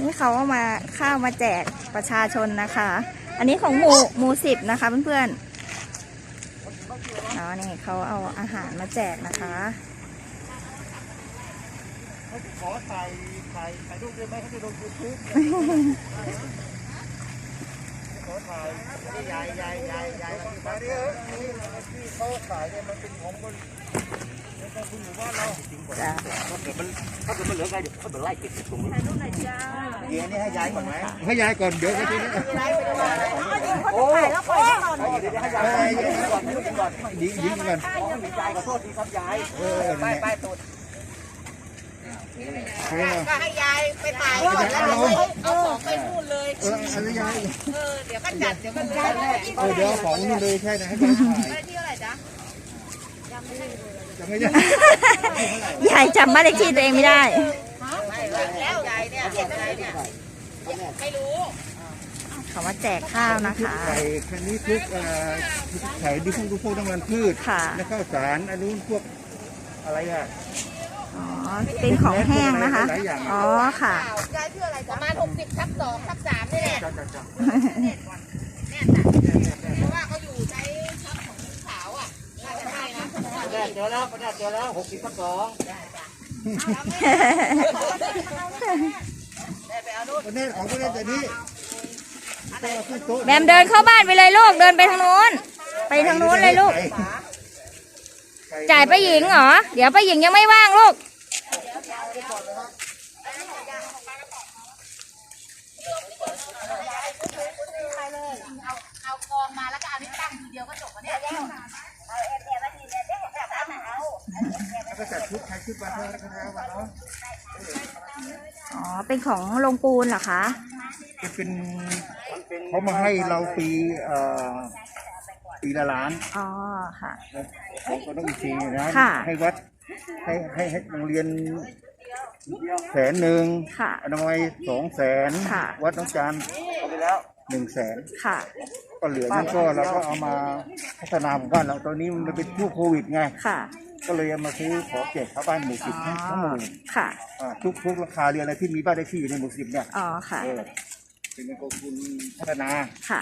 นี่เขาเอามาข้าวมาแจกประชาชนนะคะ อันนี้ของหมูหมูสิบนะคะเพื่อนๆเนาะนี่เขาเอาอาหารมาแจกนะคะขอถ่ายถ่ายถ่ายรูปได้ไหมเขาจะลงยูทูบขอถ่ายยายยายยายยายมาดิเออนี่ที่เขาขายเนี่ยมันเป็นของคนเป็นของคุณหมู่บ้านเรา จริงกว่าจ้ะถ้าเกิดมันถ้าเกิดมันเหลือไงเดี๋ยวเขาจะไล่เก็บตรงนี้ถ่ายรูปหน่อยจ้าเดี๋ยวนี้ให้ยายก่อนไหมให้ย้ายก่อนเดี๋ยวให้ทีนี้โอ้ยแล้วปล่อยให้นอนเดี๋ยวให้ยายก่อนให้ก่อนยิงยิงก่อนยายขอโทษทีครับยายเออไปไปตุดก็ให้ยายไปถ่ายก่อนแล้วเอาเอาของไปนู่นเลยเอออะไรยายเออเดี๋ยวก็จัดเดี๋ยวก็เลื่อนแหละเออเดี๋ยวของนี่เลยใช่นะให้ยายถ่ายไปที่เท่าไหร่จ๊ะจะไม่ได้ ยายจำบ้านเลขที่ตัวเองไม่ได้ไม่แล้วยายเนี่ยยายเนี่ยไม่รู้เขามาแจกข้าวนะคะไข่คันนี้พวกเอ่อไข่ดิพวกพวกน้ำมันพืชค่ะแล้วข้าวสารอันนู้นพวกอะไรอะอ๋อเป็นของแห้งนะคะ อ๋อค่ะยายชื่ออะไรประมาณหกสิบทับสองทับสามนี่แหละ แล้วแรกเจอแล้วหกสิบทับสองประเทศของประเทศแต่นี้ต้องเอาขึ้นโต๊ะแบมเดินเข้าบ้านไปเลยลูก เดินไปทางนู้น ไปทางนู้นเลยลูก จ่ายป้าหญิงเหรอ เดี๋ยวป้าหญิงยังไม่ว่างลูก เอากองมาแล้วก็เอานี่ตั้งทีเดียวก็จบกันเนี่ย แล้วก็ จัดชุดใครชุดวันเท่าแล้วก็แล้ววันเนาะอ๋อ เป็นของโรงปูนเหรอคะ จะเป็นเขามาให้เราปีเอ่อปีละล้านอ๋อ ค่ะ ของก็ต้องอีกทีนะค่ะ ให้วัดให้ให้ให้โรงเรียนแสนหนึ่งค่ะ อนามัยสองแสนค่ะ วัดน้องจันทร์เอาไปแล้วหนึ่งแสน ค่ะ ก็เหลือนั่นก็เราก็เอามาพัฒนาหมู่บ้านเราตอนนี้มันเป็นช่วงโควิดไง ค่ะ ก็เลยเอามาซื้อขอแจกชาวบ้านหมู่สิบอ๋อทั้งหมู่ค่ะ อ่าทุกทุกราคาเรือนอะไรที่มีบ้านเลขที่อยู่ในหมู่สิบเนี่ยอ๋อค่ะ เออเป็นกองทุนพัฒนา ค่ะ